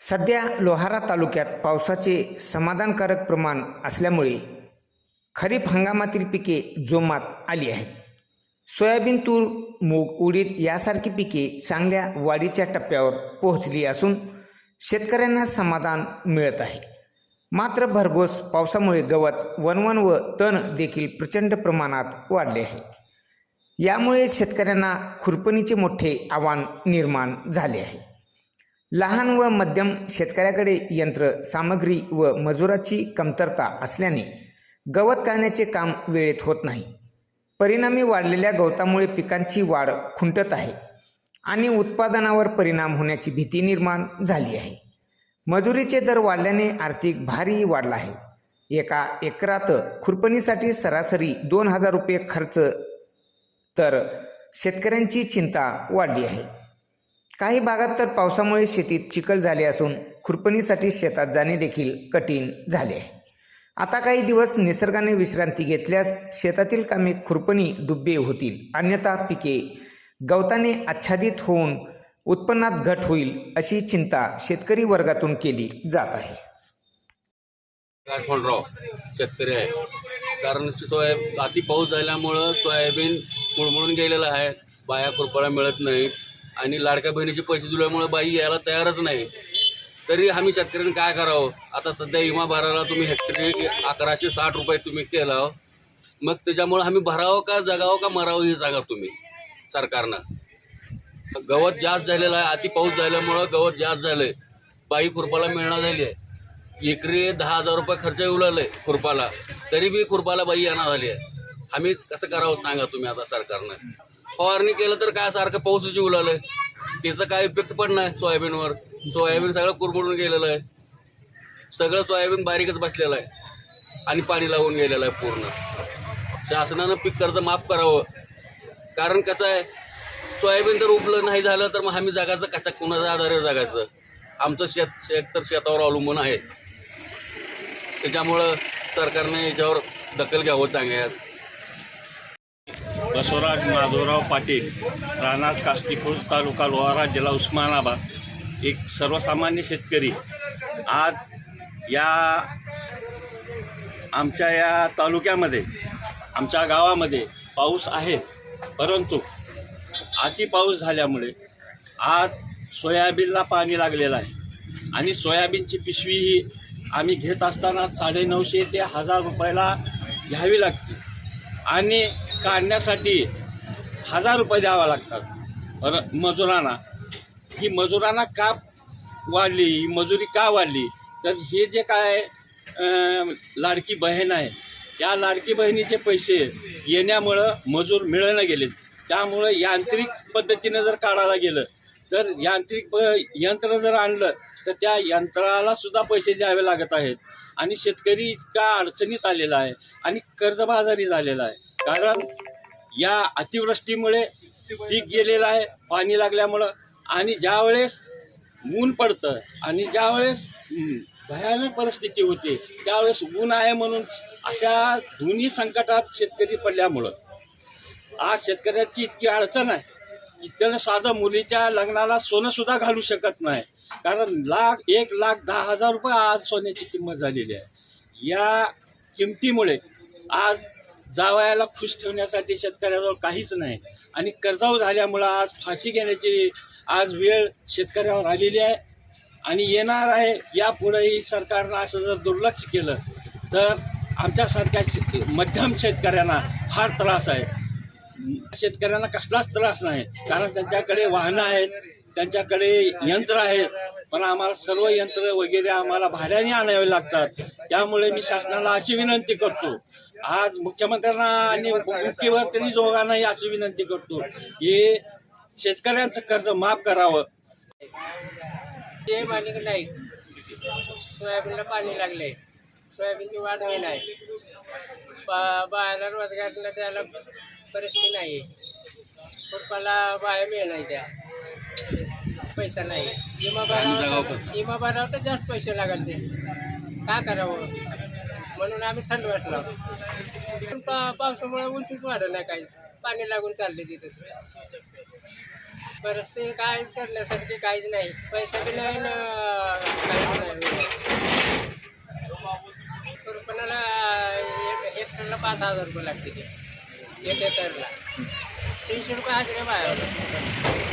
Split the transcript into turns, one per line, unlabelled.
सध्या लोहारा तालुक्यात पावसाचे समाधानकारक प्रमाण असल्यामुळे खरीप हंगामातील पिके जोमात आली आहेत. सोयाबीन तूर मूग उडीद यासारखी पिके चांगल्या वाढीच्या टप्प्यावर पोहोचली असून शेतकऱ्यांना समाधान मिळत आहे. मात्र भरघोस पावसामुळे गवत वनवन व तण देखील प्रचंड प्रमाणात वाढले आहे. यामुळे शेतकऱ्यांना खुरपणीचे मोठे आव्हान निर्माण झाले आहे. लहान व मध्यम शेतकऱ्याकडे यंत्र सामग्री व मजुराची कमतरता असल्याने गवत काढण्याचे काम वेळेत होत नाही. परिणामी वाढलेल्या गवतामुळे पिकांची वाढ खुंटत आहे आणि उत्पादनावर परिणाम होण्याची भीती निर्माण झाली आहे. मजुरीचे दर वाढल्याने आर्थिक भारही वाढला आहे. एका एकरात खुरपणीसाठी सरासरी दोन हजार रुपये खर्च. तर शेतकऱ्यांची चिंता वाढली आहे. काही भागात तर पावसामुळे शेतीत चिखल झाले असून खुरपणीसाठी शेतात जाणे देखील कठीण झाले आहे. आता काही दिवस निसर्गाने विश्रांती घेतल्यास शेतातील कामे खुरपणी डुब्बे होतील. अन्यथा पिके गवताने आच्छादित होऊन उत्पन्नात घट होईल अशी चिंता शेतकरी वर्गातून केली जात आहे.
राव शेतकरी आहे. कारण सोयाब अति पाऊस झाल्यामुळं सोयाबीन मुळमुळून गेलेलं आहे. बाया कुरपाळा मिळत नाहीत आणि लाडक्या बहिणीचे पैसे दिल्यामुळे बाई यायला तयारच नाही. तरी आम्ही शेतकऱ्यांनी काय करावं? आता सध्या विमा भरायला तुम्ही हेक्टरी अकराशे साठ रुपये तुम्ही केला मग त्याच्यामुळं आम्ही भरावं का जगावं का मरावं हे सांगा तुम्ही सरकारनं. गवत जास्त झालेलं आहे अति पाऊस झाल्यामुळं गवत जास्त झालंय. बाई खुरपाला मिळणार झाली आहे. एकरी दहा हजार रुपये खर्च येऊ लागलाय खुरपाला. तरी बी खुरपाला बाई येणार झाली आहे. आम्ही कसं करावं सांगा तुम्ही आता सरकारनं? फवारणी केलं तर काय सारखं पाऊसच येऊ लागलं त्याचं काय इफेक्ट पण नाही सोयाबीनवर. सोयाबीन सगळं कुरमुडून गेलेलं आहे. सगळं सोयाबीन बारीकच बसलेलं आहे. आणि पाणी लावून गेलेलं आहे पूर्ण. शासनानं पीक कर्ज माफ करावं. कारण कसं आहे सोयाबीन जर उपलब्ध नाही झालं तर मग आम्ही जागायचं कसं कुणाच्या आधारे जगायचं? आमचं शेत शेत तर शेतावर अवलंबून आहे. त्याच्यामुळं सरकारने याच्यावर दखल घ्यावं चांगल्यात
बसवराज माधवराव पाटील राहणार कास्तीपूर तालुका लोहारा जिल्हा उस्मानाबाद. एक सर्वसामान्य शेतकरी. आज या आमच्या या तालुक्यामध्ये आमच्या गावामध्ये पाऊस आहे परंतु अति पाऊस झाल्यामुळे आज सोयाबीनला पाणी लागलेलं आहे. आणि सोयाबीनची पिशवी ही आम्ही घेत असताना साडेनऊशे ते हजार रुपयाला घ्यावी लागते. आणि काढण्यासाठी हजार रुपये द्यावा लागतात. र मजुरांना ही मजुरांना का वाढली ही मजुरी का वाढली? तर हे जे काय लाडकी बहीण आहे त्या लाडकी बहिणीचे पैसे येण्यामुळं मजूर मिळणं गेले. त्यामुळं यांत्रिक पद्धतीनं जर काढायला गेलं तर यांत्रिक प- यंत्र जर आणलं तर त्या यंत्राला सुद्धा पैसे द्यावे लागत आहेत. आणि शेतकरी इतका अडचणीत आलेला आहे आणि कर्जबाजारी झालेला आहे. कारण या अतिवृष्टीमुळे पीक गेलेलं आहे पाणी लागल्यामुळं. आणि ज्यावेळेस ऊन पडतं आणि ज्यावेळेस भयानक परिस्थिती होते त्यावेळेस ऊन आहे म्हणून अशा दोन्ही संकटात शेतकरी पडल्यामुळं. आज शेतकऱ्याची इतकी अडचण आहे की त्यानं साधं मुलीच्या लग्नाला सोनं सुद्धा घालू शकत नाही. कारण लाख एक लाख दहा हजार रुपये आज सोन्याची किंमत झालेली आहे. या किमतीमुळे आज जावयाला खुश ठेवण्यासाठी शेतकऱ्याजवळ काहीच नाही. आणि कर्जाऊ झाल्यामुळं आज फाशी घेण्याची आज वेळ शेतकऱ्यावर आलेली आहे. आणि येणार आहे यापुढेही सरकारनं असं जर दुर्लक्ष केलं तर आमच्यासारख्या मध्यम शेतकऱ्यांना फार त्रास आहे. शेतकऱ्यांना कसलाच त्रास नाही. कारण त्यांच्याकडे वाहनं आहेत त्यांच्याकडे यंत्र आहेत. पण आम्हाला सर्व यंत्र वगैरे आम्हाला भाड्याने आणावे लागतात. त्यामुळे मी शासनाला अशी विनंती करतो. आज मुख्यमंत्र्यांना आणि मुख्यमंत्री दोघांनाही अशी विनंती करतो की शेतकऱ्यांचं कर्ज माफ करावं.
ते नाही सोयाबीनला पाणी लागले सोयाबीनची वाढ होई नाही बा बायाला द्यायला परिस्थिती नाही. खुरपाला बाया मिळ नाही त्या. पैसा नाही. विमा भरावा विमा भरावा तर जास्त पैसे लागल ते. काय करावं? म्हणून आम्ही थंड वाटलो पा पावसामुळे उंचीच वाढत नाही काहीच. पाणी लागून चालले तिथं परिस्थिती काय करण्यासारखी काहीच नाही. पैसा बी नाही काहीच नाही खुरपणाला एक हेक्टरला पाच हजार रुपये लागते ते एक एकरला. तीनशे रुपये हजरे बाहेर